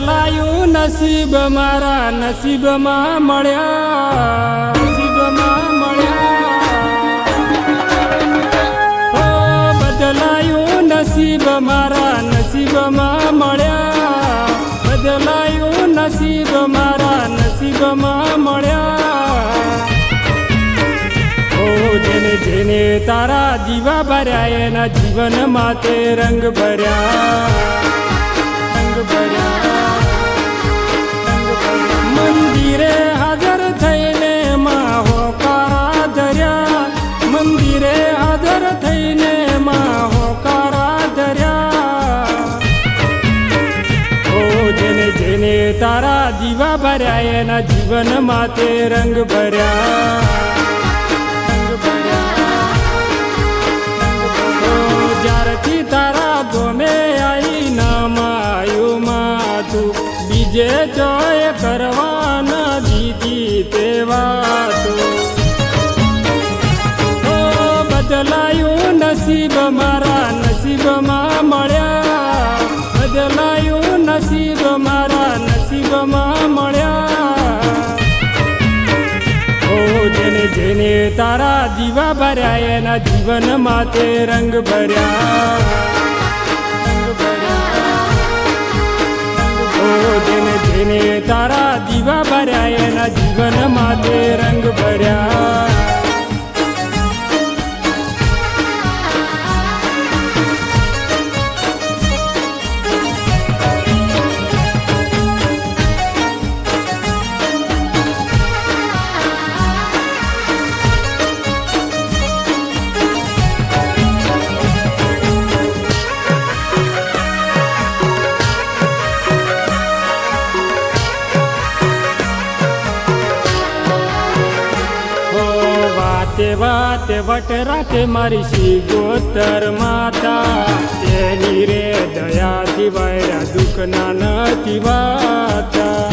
બદલાયું નસીબ મારા, નસીબમાં મળ્યા નસીબમાં મળ્યા. ઓ બદલાયું નસીબ મારા, નસીબમાં મળ્યા. બદલાયું નસીબ મારા, નસીબમાં મળ્યા. ઓ જેને જેને તારા દીવા ભર્યા, એના જીવનમાં તે રંગ ભર્યા. રંગ ભર્યા. જેને તારા દીવા ભર્યા, એના જીવનમાં તે રંગ ભર્યા. જ્યારથી તારા ગમે આઈ નામ આવ્યું બીજે જોય કરવાના દીધી તે નસીબ મારા નસીબમાં મળ્યા. ઓ જેને જેને તારા દીવા ભર્યા, એના જીવન માથે રંગ ભર્યા. જેને જેને તારા દીવા ભર્યા, એના જીવન માથે રંગ ભર્યા. વાતે વાતે વટ રાખે મારી શ્રી ગોતર માતા. તેની રે દયા વાયરા દુઃખના નથી વાતા.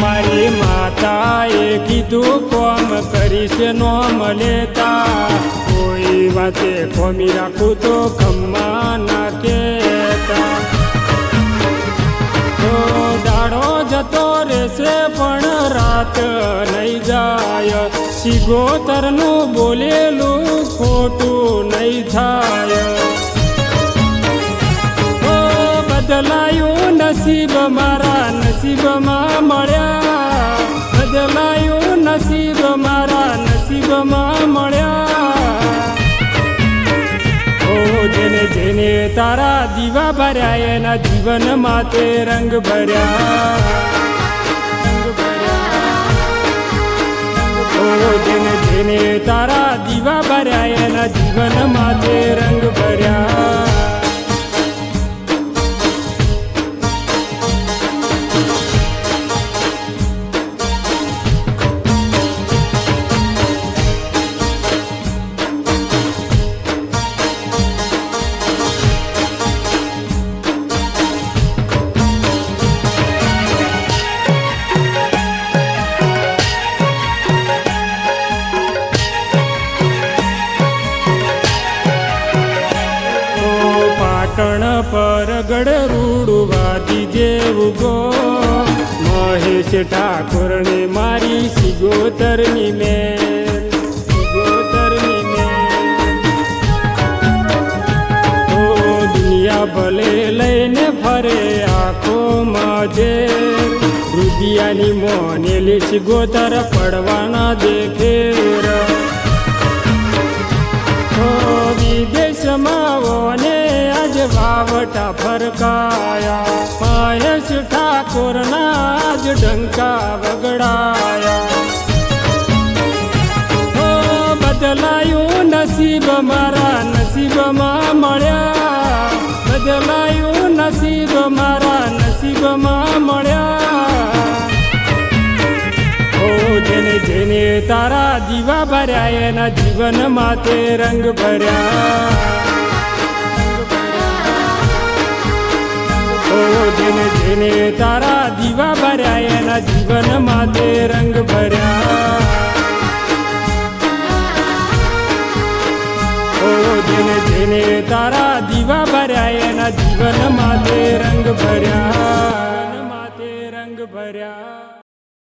મારી માતાએ કીધું, કોમ કરીશ નોમ લેતા. કોઈ વાતે કોમી રાખું તો ખમ્મા ના કેતા રહેશે પણ રાત નહીં જાય. સિગોતરનું બોલેલું ખોટું નહીં થાય. ઓ બદલાયું નસીબ મારા નસીબમાં મળ્યા. બદલાયું નસીબ મારા નસીબમાં મળ્યા. જેને જેને તારા દીવા ભર્યા, એના જીવનમાં તે રંગ ભર્યા. જેને તારા પાટણ પર ગઢ જેવું ગો મહેશ ઠાકોરને મારી સિગોતરની દુનિયા ભલે લઈને ફરે આખો માજે રુદિયાની મોનેલી સિગોતર પડવાના દેખેર વિદેશમાં આજ વાવટા ફરકાયા. મહેશ ઠાકોરના જ ડંકા વગડાયા. બદલાયું નસીબ મારા, નસીબમાં મળ્યા. બદલાયું નસીબ મારા, નસીબમાં મળ્યા. ઓ જેને જેને તારા દીવા ભર્યા, એના જીવનમાં તે રંગ ભર્યા. જેને જેને તારા દીવા ભર્યા એના જીવનમાં તે રંગ ભર્યા જેને જેને તારા દીવા ભર્યા એના જીવન માતે રંગ ભર્યા માતે રંગ ભર્યા